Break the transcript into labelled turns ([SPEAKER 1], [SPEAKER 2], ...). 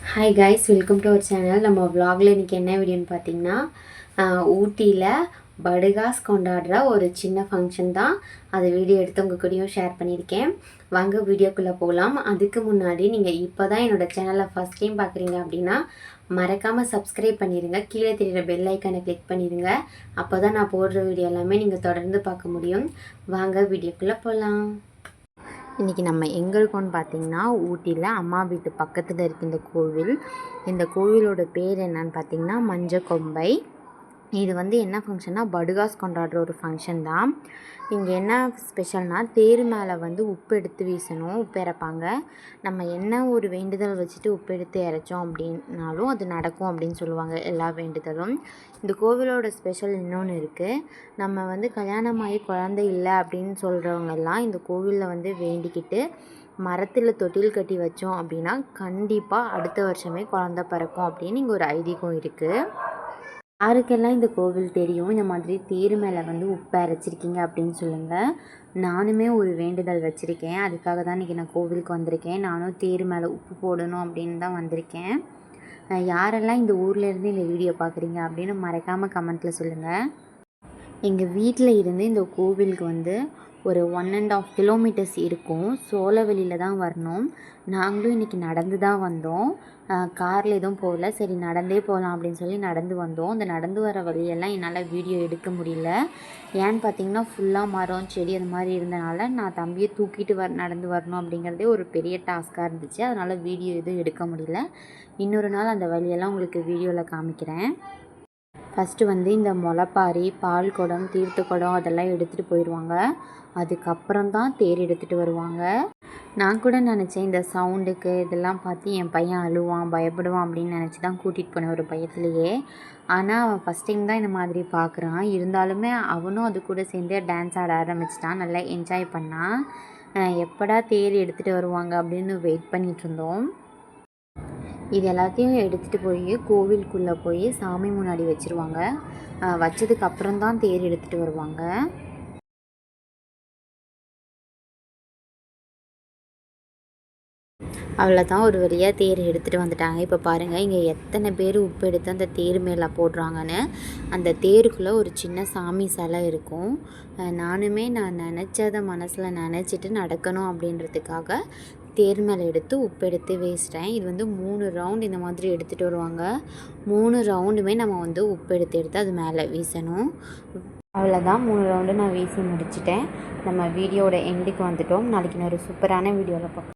[SPEAKER 1] Hi guys welcome to our channel நம்ம வ்ளாகில் இன்றைக்கி என்ன வீடியோன்னு பார்த்தீங்கன்னா ஊட்டியில் படுகாஸ் கொண்டாடுற ஒரு சின்ன ஃபங்க்ஷன் தான். அதை வீடியோ எடுத்து உங்கள் கூடயும் ஷேர் பண்ணியிருக்கேன். வாங்க வீடியோக்குள்ளே போகலாம் அதுக்கு முன்னாடி நீங்கள் இப்போ தான் என்னோடய சேனலை ஃபஸ்ட் டைம் பார்க்குறீங்க அப்படின்னா மறக்காமல் சப்ஸ்கிரைப் பண்ணிடுங்க கீழே தெரிகிற பெல் ஐக்கானை கிளிக் பண்ணிடுங்க அப்போ தான் நான் போடுற வீடியோ எல்லாமே நீங்கள் தொடர்ந்து பார்க்க முடியும். வாங்க வீடியோக்குள்ளே போகலாம் இன்றைக்கி நம்ம எங்கே இருக்கோம்னு பார்த்தீங்கன்னா ஊட்டியில் அம்மா வீட்டு பக்கத்தில் இருக்க இந்த கோவில். இந்த கோவிலோட பேர் என்னன்னு பார்த்தீங்கன்னா மஞ்சக்கொம்பை. இது வந்து என்ன ஃபங்க்ஷன்னா படுகாஸ் கொண்டாடுற ஒரு ஃபங்க்ஷன் தான். இங்கே என்ன ஸ்பெஷல்னால் தேர் மேலே வந்து உப்பு எடுத்து வீசணும் உப்பு இறப்பாங்க. நம்ம என்ன ஒரு வேண்டுதல் வச்சுட்டு உப்பு எடுத்து இறைச்சோம் அப்படின்னாலும் அது நடக்கும் அப்படின்னு சொல்லுவாங்க எல்லா வேண்டுதலும். இந்த கோவிலோட ஸ்பெஷல் இன்னொன்று இருக்குது நம்ம வந்து கல்யாணமாகி குழந்தை இல்லை அப்படின்னு சொல்கிறவங்க எல்லாம் இந்த கோவிலில் வந்து வேண்டிக்கிட்டு மரத்தில் தொட்டில் கட்டி வச்சோம் அப்படின்னா கண்டிப்பாக அடுத்த வருஷமே குழந்த பிறக்கும் அப்படின்னு இங்கே ஒரு ஐதீகம் இருக்குது யாருக்கெல்லாம் இந்த கோவில் தெரியும்? இந்த மாதிரி தேர் மேலே வந்து உப்பு அரைச்சிருக்கீங்க அப்படின்னு சொல்லுங்கள் நானுமே ஒரு வேண்டுதல் வச்சுருக்கேன். அதுக்காக தான் இன்றைக்கி நான் கோவிலுக்கு வந்திருக்கேன். நானும் தேர் மேலே உப்பு போடணும் அப்படின்னு தான் வந்திருக்கேன். யாரெல்லாம் இந்த ஊர்லேருந்து இந்த வீடியோ பார்க்குறீங்க அப்படின்னு மறக்காமல் கமெண்ட்டில் சொல்லுங்கள் எங்கள் வீட்டில் இருந்து இந்த கோவிலுக்கு வந்து ஒரு ஒன் அண்ட் ஆஃப் கிலோமீட்டர்ஸ் இருக்கும். சோழவெளியில் தான் வரணும். நாங்களும் இன்றைக்கி நடந்து தான் வந்தோம். காரில் எதுவும் போகல. சரி நடந்தே போகலாம் அப்படின்னு சொல்லி நடந்து வந்தோம். அந்த நடந்து வர வழியெல்லாம் என்னால் வீடியோ எடுக்க முடியல. ஏன்னு பார்த்தீங்கன்னா ஃபுல்லாக மரம் செடி அது மாதிரி இருந்தனால நான் தம்பியை தூக்கிட்டு வர நடந்து வரணும் அப்படிங்கிறதே ஒரு பெரிய டாஸ்க்காக இருந்துச்சு. அதனால் வீடியோ எதுவும் எடுக்க முடியல. இன்னொரு நாள் அந்த வழியெல்லாம் உங்களுக்கு வீடியோவில் காமிக்கிறேன். ஃபஸ்ட்டு வந்து இந்த முளைப்பாரி பால் குடம் தீர்த்த குடம் அதெல்லாம் எடுத்துகிட்டு போயிடுவாங்க அதுக்கப்புறம் தான் தேர் எடுத்துகிட்டு வருவாங்க. நான் கூட நினச்சேன் இந்த சவுண்டுக்கு இதெல்லாம் பார்த்து என் பையன் அழுவான் பயப்படுவான் அப்படின்னு நினச்சி தான் கூட்டிகிட்டு போனேன் ஒரு பயத்துலேயே. ஆனால் அவன் ஃபஸ்ட் டைம் தான் இந்த மாதிரி பார்க்குறான். இருந்தாலுமே அவனும் அது கூட சேர்ந்து டான்ஸ் ஆட ஆரம்பிச்சிட்டான். நல்லா என்ஜாய் பண்ணான். எப்படா தேர் எடுத்துகிட்டு வருவாங்க அப்படின்னு வெயிட் பண்ணிகிட்டு இருந்தோம். இது எல்லாத்தையும் எடுத்துகிட்டு போய் கோவிலுக்குள்ளே போய் சாமி முன்னாடி வச்சுருவாங்க. வச்சதுக்கு அப்புறம் தான் தேர் எடுத்துகிட்டு வருவாங்க. அவ்வளோதான் ஒரு வழியாக தேர் எடுத்துகிட்டு வந்துட்டாங்க. இப்போ பாருங்கள் இங்கே எத்தனை பேர் உப்பு எடுத்து அந்த தேர் மேலே போடுறாங்கன்னு. அந்த தேருக்குள்ளே ஒரு சின்ன சாமி சிலை இருக்கும். நானுமே நான் நினச்சதை மனசில் நினச்சிட்டு நடக்கணும் அப்படின்றதுக்காக தேர் மேலே எடுத்து உப்பு எடுத்து வேஸ்ட்டேன். இது வந்து மூணு ரவுண்ட் இந்த மாதிரி எடுத்துகிட்டு வருவாங்க. மூணு ரவுண்டுமே நம்ம வந்து உப்பு எடுத்து எடுத்து அது மேலே வீசணும். அவ்வளோதான் மூணு ரவுண்டு நான் வீசி முடிச்சிட்டேன். நம்ம வீடியோட எண்டுக்கு வந்துட்டோம். நாளைக்கு நான் ஒரு சூப்பரான வீடியோவில் பார்க்கலாம்